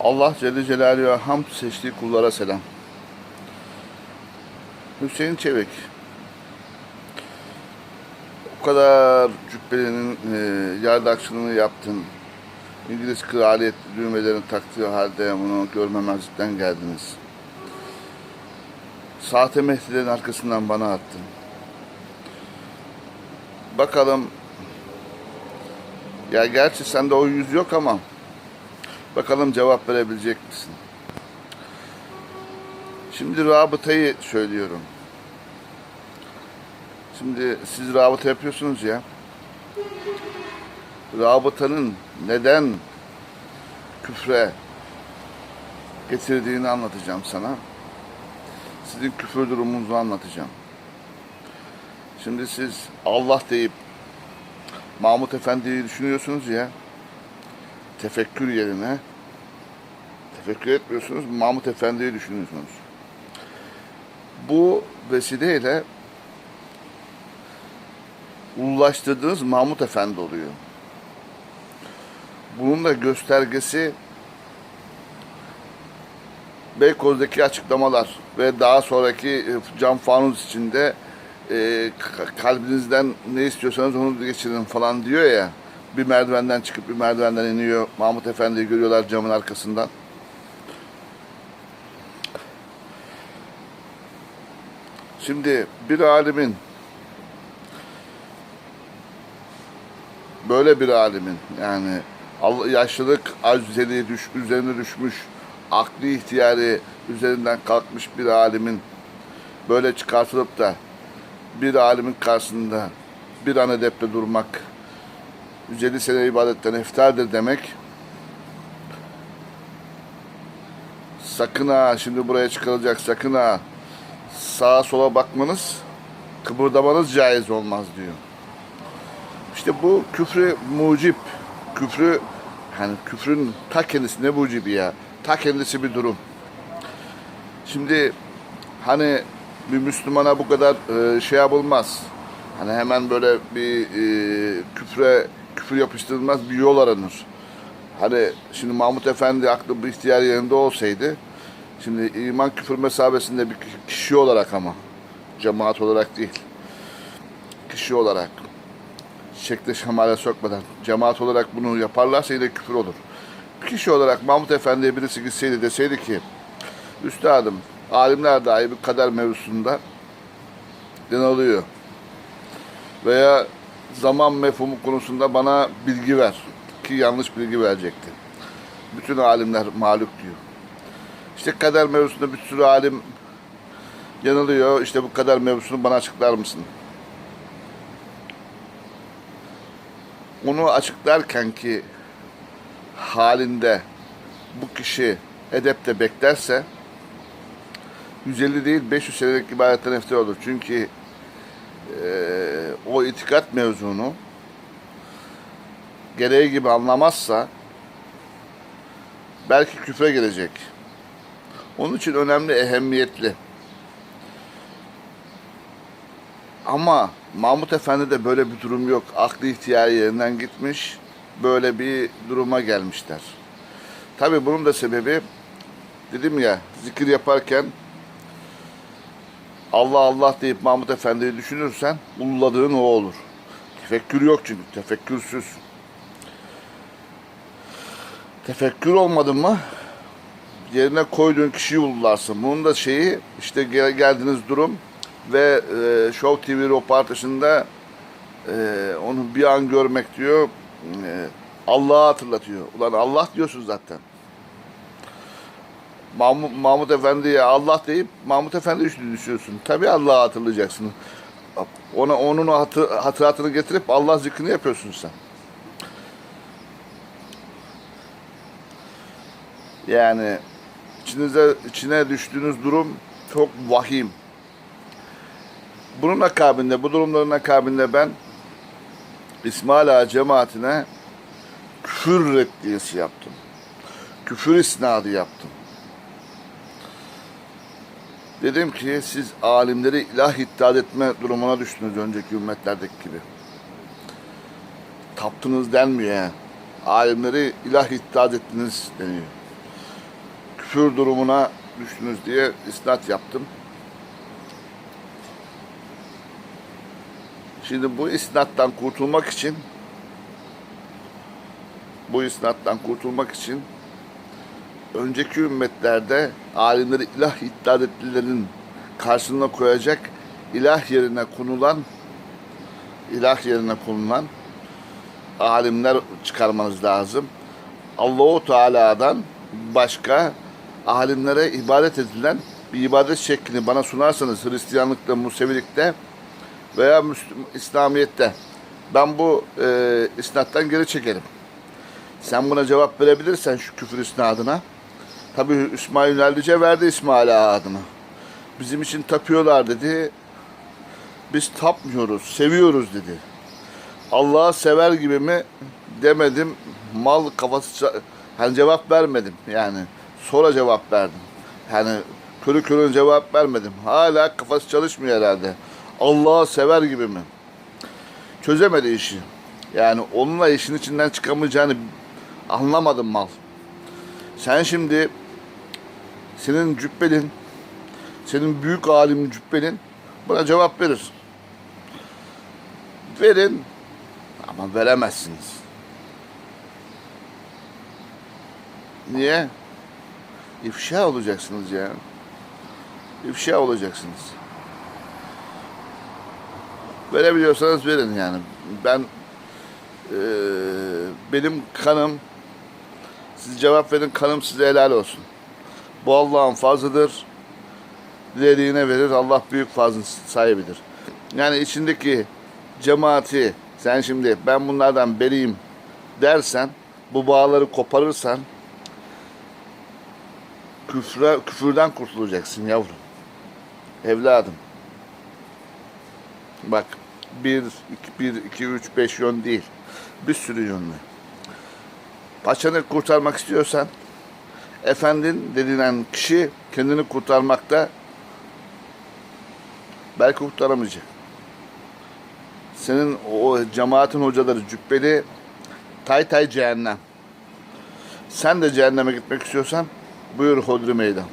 Allah Celle Celaluhu'ya hamd seçtiği kullara selam. Hüseyin Çevik. O kadar cübbelinin e, yardakçılığını yaptın. İngiliz kraliyet düğmelerini taktığı halde bunu görmemezlikten geldiniz. Sahte Mehdi'lerin arkasından bana attın. Bakalım ya gerçi sende o yüz yok ama bakalım cevap verebilecek misin? Şimdi rabıtayı söylüyorum. Şimdi siz rabıta yapıyorsunuz ya. Rabıtanın neden küfre getirdiğini anlatacağım sana. Sizin küfür durumunuzu anlatacağım. Şimdi siz Allah deyip Mahmut Efendi'yi düşünüyorsunuz ya. Tefekkür yerine tefekkür etmiyorsunuz. Mahmut Efendi'yi düşünüyorsunuz. Bu vesileyle ulaştırdığınız Mahmut Efendi oluyor. Bunun da göstergesi Beykoz'daki açıklamalar ve daha sonraki e, cam fanus içinde e, ka- kalbinizden ne istiyorsanız onu geçirin falan diyor ya. Bir merdivenden çıkıp bir merdivenden iniyor. Mahmut Efendi'yi görüyorlar camın arkasından. Şimdi bir alimin böyle bir alimin yani yaşlılık aczeli düş, üzerine düşmüş akli ihtiyarı üzerinden kalkmış bir alimin böyle çıkartılıp da bir alimin karşısında bir an edepte durmak 150 sene ibadetten eftardır demek sakın ha şimdi buraya çıkarılacak sakın ha sağa sola bakmanız kıpırdamanız caiz olmaz diyor. İşte bu küfrü mucip, küfrü hani küfrün ta kendisi ne mucibi ya, ta kendisi bir durum. Şimdi hani bir Müslümana bu kadar e, şey yapılmaz. Hani hemen böyle bir e, küfre küfür yapıştırılmaz bir yol aranır. Hani şimdi Mahmut Efendi aklı bir ihtiyar yerinde olsaydı şimdi iman küfür mesabesinde bir kişi olarak ama cemaat olarak değil kişi olarak şekle şemale sokmadan cemaat olarak bunu yaparlarsa yine küfür olur. Bir kişi olarak Mahmut Efendi'ye birisi gitseydi deseydi ki Üstadım alimler dahi bir kader mevzusunda yanılıyor. Veya zaman mefhumu konusunda bana bilgi ver. Ki yanlış bilgi verecekti. Bütün alimler mağlup diyor. İşte kader mevzusunda bir sürü alim yanılıyor. İşte bu kader mevzusunu bana açıklar mısın? Onu açıklarken ki halinde bu kişi edepte beklerse 150 değil 500 senelik ibadetten eftar olur. Çünkü eee, o itikat mevzunu gereği gibi anlamazsa belki küfre gelecek. Onun için önemli, ehemmiyetli. Ama Mahmut Efendi'de böyle bir durum yok. Aklı ihtiyarı yerinden gitmiş. Böyle bir duruma gelmişler. Tabii bunun da sebebi dedim ya zikir yaparken Allah Allah deyip Mahmut Efendi'yi düşünürsen ulladığın o olur. Tefekkür yok çünkü. Tefekkürsüz. Tefekkür olmadı mı yerine koyduğun kişiyi ullarsın. Bunun da şeyi işte gel- geldiğiniz durum ve e, Show TV röportajında e, onu bir an görmek diyor e, Allah'ı hatırlatıyor. Ulan Allah diyorsun zaten. Mahmut, Mahmut Efendi'ye Allah deyip Mahmut Efendi üstüne düşüyorsun. Tabii Allah'ı hatırlayacaksın. Ona onun hatı, hatıratını getirip Allah zikrini yapıyorsun sen. Yani içinize içine düştüğünüz durum çok vahim. Bunun akabinde, bu durumların akabinde ben İsmail Ağa cemaatine küfür reddiyesi yaptım. Küfür isnadı yaptım. Dedim ki siz alimleri ilah iddia etme durumuna düştünüz önceki ümmetlerdeki gibi. Taptınız denmiyor yani. Alimleri ilah iddia ettiniz deniyor. küfür durumuna düştünüz diye isnat yaptım. Şimdi bu isnattan kurtulmak için bu isnattan kurtulmak için önceki ümmetlerde alimleri ilah iddia ettilerin karşılığına koyacak ilah yerine konulan ilah yerine konulan alimler çıkarmanız lazım. Allahu Teala'dan başka alimlere ibadet edilen bir ibadet şeklini bana sunarsanız Hristiyanlıkta, Musevilikte veya Müslüm, İslamiyet'te ben bu e, isnattan geri çekerim. Sen buna cevap verebilirsen şu küfür isnadına. Tabi İsmail Ünlüce verdi İsmail Ağa adına. Bizim için tapıyorlar dedi. Biz tapmıyoruz, seviyoruz dedi. Allah'ı sever gibi mi demedim. Mal kafası hani cevap vermedim yani. Sonra cevap verdim. Yani körü körüne cevap vermedim. Hala kafası çalışmıyor herhalde. Allah'ı sever gibi mi? Çözemedi işi. Yani onunla işin içinden çıkamayacağını anlamadım mal. Sen şimdi senin cübbelin, senin büyük alim cübbelin buna cevap verir. Verin ama veremezsiniz. Niye? İfşa olacaksınız ya. İfşa olacaksınız. Verebiliyorsanız verin yani. Ben eee, benim kanım siz cevap verin kanım size helal olsun. Bu Allah'ın fazlıdır. Dilediğine verir. Allah büyük fazlın sahibidir. Yani içindeki cemaati sen şimdi ben bunlardan beriyim dersen bu bağları koparırsan küfre, küfürden kurtulacaksın yavrum. Evladım. Bak bir, iki, bir, iki, üç, beş yön değil. Bir sürü yönlü. Paçanı kurtarmak istiyorsan efendin denilen kişi kendini kurtarmakta belki kurtaramayacak. Senin o cemaatin hocaları cübbeli tay tay cehennem. Sen de cehenneme gitmek istiyorsan buyur hodri meydan.